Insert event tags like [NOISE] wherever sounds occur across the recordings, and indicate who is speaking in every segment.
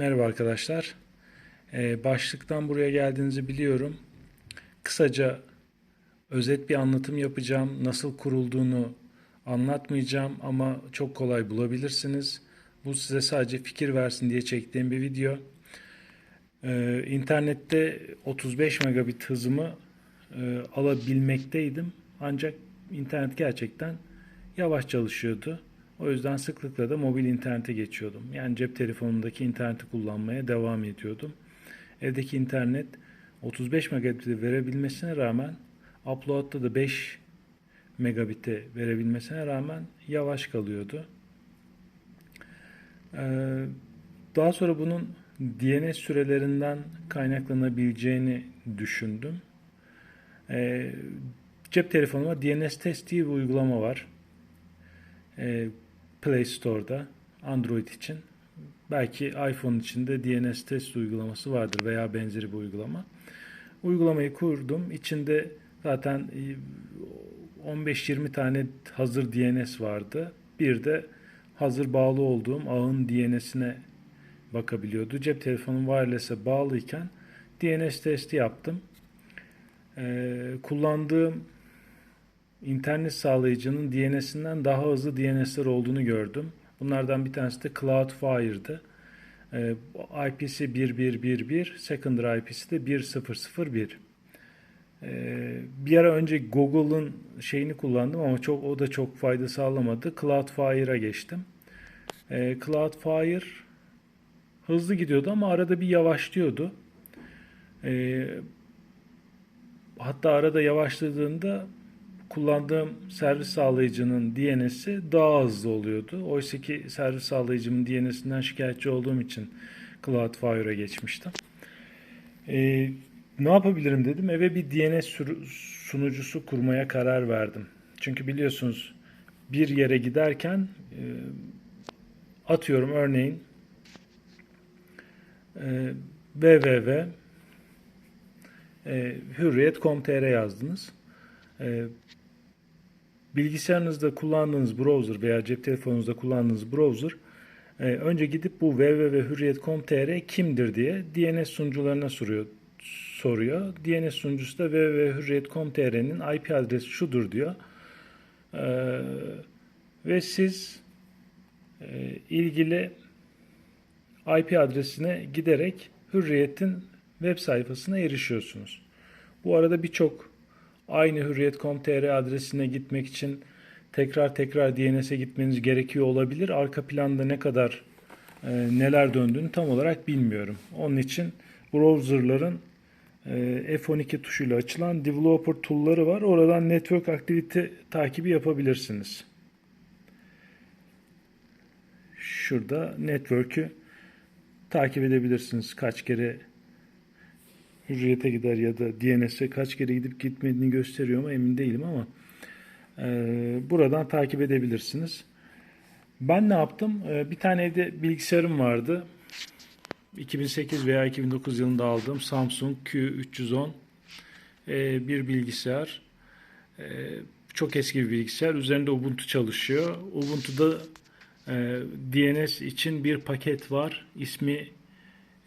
Speaker 1: Merhaba arkadaşlar. Ee, başlıktan buraya geldiğinizi biliyorum. Kısaca özet bir anlatım yapacağım. Nasıl kurulduğunu anlatmayacağım ama çok kolay bulabilirsiniz. Bu size sadece fikir versin diye çektiğim bir video. Ee, internette 35 megabit hızımı e, alabilmekteydim. Ancak internet gerçekten yavaş çalışıyordu. O yüzden sıklıkla da mobil internete geçiyordum. Yani cep telefonumdaki interneti kullanmaya devam ediyordum. Evdeki internet 35 megabit'i verebilmesine rağmen upload'da da 5 megabit'e verebilmesine rağmen yavaş kalıyordu. Ee, daha sonra bunun DNS sürelerinden kaynaklanabileceğini düşündüm. Ee, cep telefonuma DNS Test diye bir uygulama var. Ee, Play Store'da Android için. Belki iPhone için de DNS Test uygulaması vardır veya benzeri bir uygulama. Uygulamayı kurdum. İçinde zaten 15-20 tane hazır DNS vardı. Bir de hazır bağlı olduğum ağın DNS'ine bakabiliyordu. Cep telefonum wireless'e bağlıyken DNS testi yaptım. Ee, kullandığım internet sağlayıcının DNS'inden daha hızlı DNS'ler olduğunu gördüm. Bunlardan bir tanesi de Cloudflare'dı. Ee, IP'si 1111, secondary IP'si de 1001. Ee, bir ara önce Google'ın şeyini kullandım ama çok o da çok fayda sağlamadı. Cloudflare'a geçtim. Ee, Cloudflare hızlı gidiyordu ama arada bir yavaşlıyordu. Ee, hatta arada yavaşladığında kullandığım servis sağlayıcının DNS'i daha hızlı oluyordu. Oysa ki servis sağlayıcımın DNS'inden şikayetçi olduğum için Cloudflare'a geçmiştim. Ee, ne yapabilirim dedim. Eve bir DNS sunucusu kurmaya karar verdim. Çünkü biliyorsunuz bir yere giderken e, atıyorum örneğin e, www e, hürriyet.com.tr yazdınız. E, bilgisayarınızda kullandığınız browser veya cep telefonunuzda kullandığınız browser e, önce gidip bu www.hürriyet.com.tr kimdir diye DNS sunucularına soruyor. soruyor. DNS sunucusu da www.hürriyet.com.tr'nin IP adresi şudur diyor. E, ve siz e, ilgili IP adresine giderek Hürriyet'in web sayfasına erişiyorsunuz. Bu arada birçok aynı hürriyet.com.tr adresine gitmek için tekrar tekrar DNS'e gitmeniz gerekiyor olabilir. Arka planda ne kadar e, neler döndüğünü tam olarak bilmiyorum. Onun için browserların e, F12 tuşuyla açılan developer tool'ları var. Oradan network activity takibi yapabilirsiniz. Şurada network'ü takip edebilirsiniz. Kaç kere hürriyete gider ya da DNS'e kaç kere gidip gitmediğini gösteriyor mu emin değilim ama e, buradan takip edebilirsiniz. Ben ne yaptım? E, bir tane evde bilgisayarım vardı. 2008 veya 2009 yılında aldığım Samsung Q310 e, bir bilgisayar. E, çok eski bir bilgisayar. Üzerinde Ubuntu çalışıyor. Ubuntu'da e, DNS için bir paket var. İsmi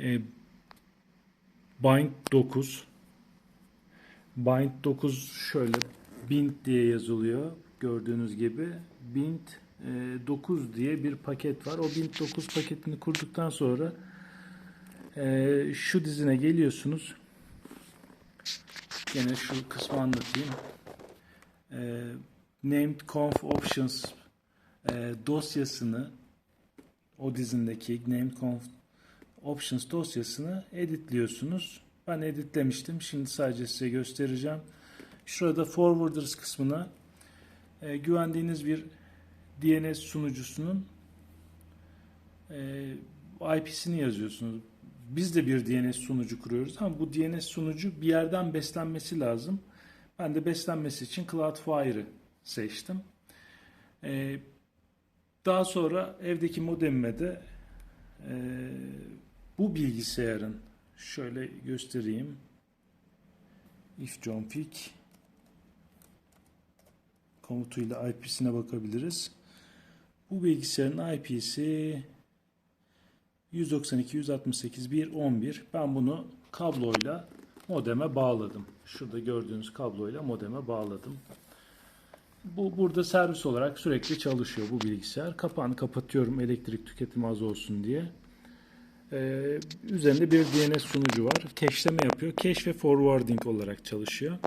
Speaker 1: e, Bind 9. Bind 9 şöyle Bind diye yazılıyor. Gördüğünüz gibi Bind 9 diye bir paket var. O Bind 9 paketini kurduktan sonra e, şu dizine geliyorsunuz. Yine şu kısmı anlatayım. E, named conf options e, dosyasını o dizindeki named conf options dosyasını editliyorsunuz. Ben editlemiştim. Şimdi sadece size göstereceğim. Şurada forwarders kısmına e, güvendiğiniz bir DNS sunucusunun e, IP'sini yazıyorsunuz. Biz de bir DNS sunucu kuruyoruz ama bu DNS sunucu bir yerden beslenmesi lazım. Ben de beslenmesi için Cloudflare'ı seçtim. E, daha sonra evdeki modemime de e, bu bilgisayarın şöyle göstereyim. ifconfig komutuyla IP'sine bakabiliriz. Bu bilgisayarın IP'si 192, 168, 1, 11. Ben bunu kabloyla modeme bağladım. Şurada gördüğünüz kabloyla modeme bağladım. Bu burada servis olarak sürekli çalışıyor bu bilgisayar. Kapağını kapatıyorum elektrik tüketimi az olsun diye. Ee, üzerinde bir DNS sunucu var. Cache'leme yapıyor. Cache ve forwarding olarak çalışıyor.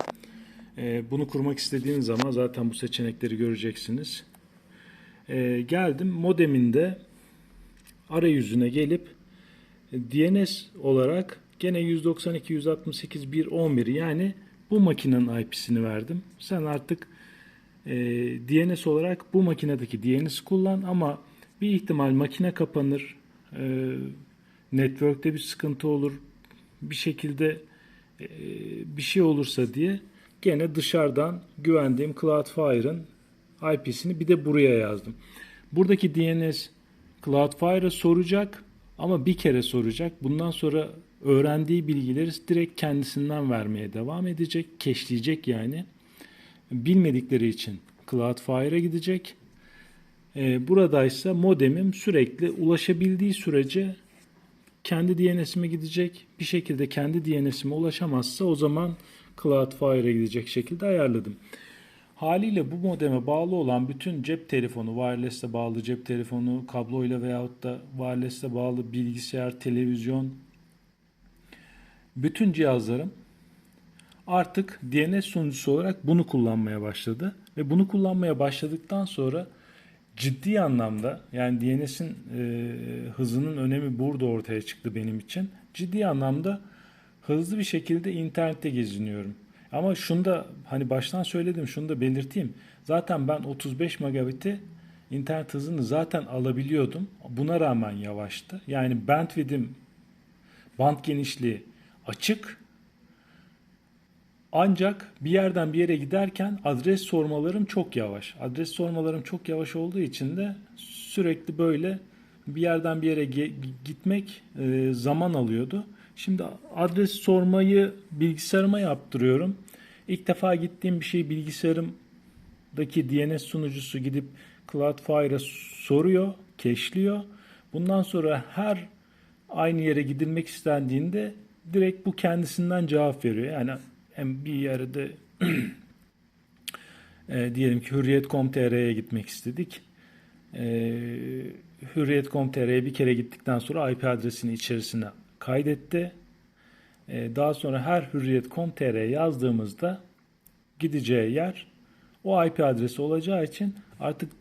Speaker 1: Ee, bunu kurmak istediğiniz zaman zaten bu seçenekleri göreceksiniz. Ee, geldim modeminde arayüzüne gelip DNS olarak gene 192.168.1.11 yani bu makinenin IP'sini verdim. Sen artık e, DNS olarak bu makinedeki DNS kullan ama bir ihtimal makine kapanır, e, network'te bir sıkıntı olur, bir şekilde e, bir şey olursa diye gene dışarıdan güvendiğim Cloudflare'ın IP'sini bir de buraya yazdım. Buradaki DNS Cloudflare'a soracak ama bir kere soracak. Bundan sonra öğrendiği bilgileri direkt kendisinden vermeye devam edecek. Keşleyecek yani. Bilmedikleri için Cloudflare'a gidecek. Ee, buradaysa modemim sürekli ulaşabildiği sürece kendi DNS'ime gidecek. Bir şekilde kendi DNS'ime ulaşamazsa o zaman Cloudflare'a gidecek şekilde ayarladım. Haliyle bu modeme bağlı olan bütün cep telefonu, wireless'e bağlı cep telefonu, kabloyla veyahut da wireless'e bağlı bilgisayar, televizyon, bütün cihazlarım artık DNS sunucusu olarak bunu kullanmaya başladı. Ve bunu kullanmaya başladıktan sonra ciddi anlamda yani DNS'in e, hızının önemi burada ortaya çıktı benim için. Ciddi anlamda hızlı bir şekilde internette geziniyorum. Ama şunu da hani baştan söyledim şunu da belirteyim. Zaten ben 35 megabit'i internet hızını zaten alabiliyordum. Buna rağmen yavaştı. Yani bandwidth'im band genişliği açık. Ancak bir yerden bir yere giderken adres sormalarım çok yavaş. Adres sormalarım çok yavaş olduğu için de sürekli böyle bir yerden bir yere gitmek e, zaman alıyordu. Şimdi adres sormayı bilgisayarıma yaptırıyorum. İlk defa gittiğim bir şey bilgisayarımdaki DNS sunucusu gidip Cloudflare'a soruyor, keşliyor. Bundan sonra her aynı yere gidilmek istendiğinde direkt bu kendisinden cevap veriyor. Yani hem bir yerde [CLEARS THROAT] e, diyelim ki Hürriyet.com.tr'ye gitmek istedik. E, Hürriyet.com.tr'ye bir kere gittikten sonra IP adresini içerisine kaydetti. E, daha sonra her Hürriyet.com.tr yazdığımızda gideceği yer o IP adresi olacağı için artık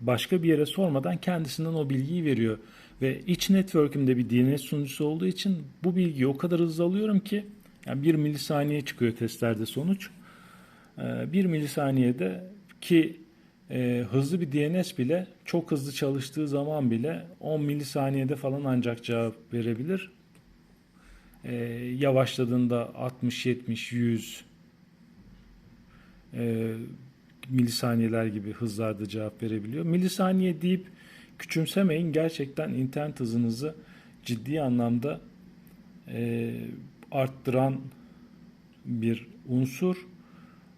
Speaker 1: başka bir yere sormadan kendisinden o bilgiyi veriyor. Ve iç network'ümde bir DNS sunucusu olduğu için bu bilgiyi o kadar hızlı alıyorum ki yani 1 milisaniye çıkıyor testlerde sonuç. 1 milisaniyede ki e, hızlı bir DNS bile çok hızlı çalıştığı zaman bile 10 milisaniyede falan ancak cevap verebilir. E, yavaşladığında 60, 70, 100 e, milisaniyeler gibi hızlarda cevap verebiliyor. Milisaniye deyip küçümsemeyin. Gerçekten internet hızınızı ciddi anlamda e, arttıran bir unsur.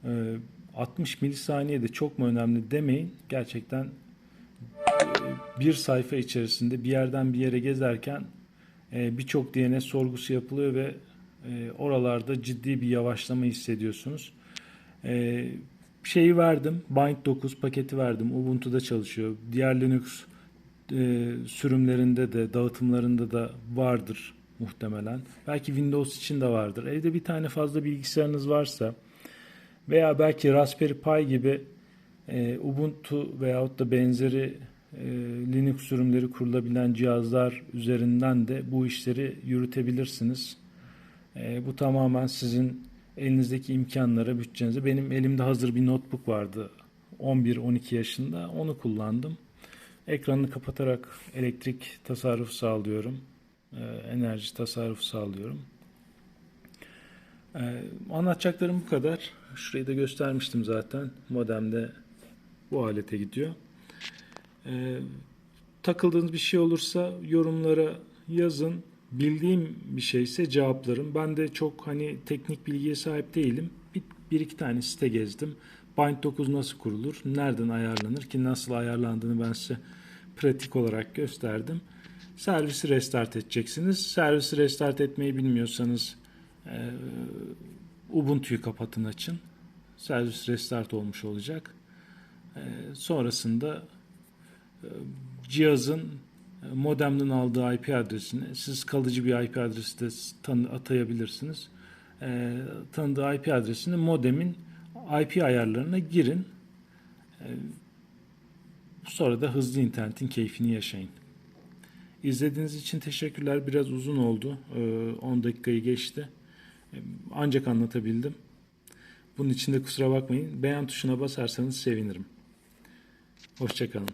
Speaker 1: E, 60 milisaniye de çok mu önemli demeyin. Gerçekten e, bir sayfa içerisinde bir yerden bir yere gezerken e, birçok DNS sorgusu yapılıyor ve e, oralarda ciddi bir yavaşlama hissediyorsunuz. Şeyi verdim. Bind 9 paketi verdim. Ubuntu'da çalışıyor. Diğer Linux sürümlerinde de dağıtımlarında da vardır muhtemelen. Belki Windows için de vardır. Evde bir tane fazla bilgisayarınız varsa veya belki Raspberry Pi gibi e, Ubuntu veyahut da benzeri e, Linux sürümleri kurulabilen cihazlar üzerinden de bu işleri yürütebilirsiniz. E, bu tamamen sizin elinizdeki imkanlara, bütçenize. Benim elimde hazır bir notebook vardı 11-12 yaşında. Onu kullandım. Ekranını kapatarak elektrik tasarrufu sağlıyorum. E, enerji tasarrufu sağlıyorum. E, anlatacaklarım bu kadar. Şurayı da göstermiştim zaten. Modemde bu alete gidiyor. E, takıldığınız bir şey olursa yorumlara yazın. Bildiğim bir şeyse cevaplarım. Ben de çok hani teknik bilgiye sahip değilim. Bir, bir iki tane site gezdim. Bind 9 nasıl kurulur? Nereden ayarlanır ki nasıl ayarlandığını ben size pratik olarak gösterdim. Servisi restart edeceksiniz. Servisi restart etmeyi bilmiyorsanız e, Ubuntu'yu kapatın açın. Servis restart olmuş olacak. E, sonrasında e, cihazın e, modemden aldığı IP adresini siz kalıcı bir IP adresi de tanı- atayabilirsiniz. E, tanıdığı IP adresini modemin IP ayarlarına girin. E, sonra da hızlı internetin keyfini yaşayın. İzlediğiniz için teşekkürler. Biraz uzun oldu. E, 10 dakikayı geçti. E, Ancak anlatabildim. Bunun için de kusura bakmayın. Beğen tuşuna basarsanız sevinirim. Hoşçakalın.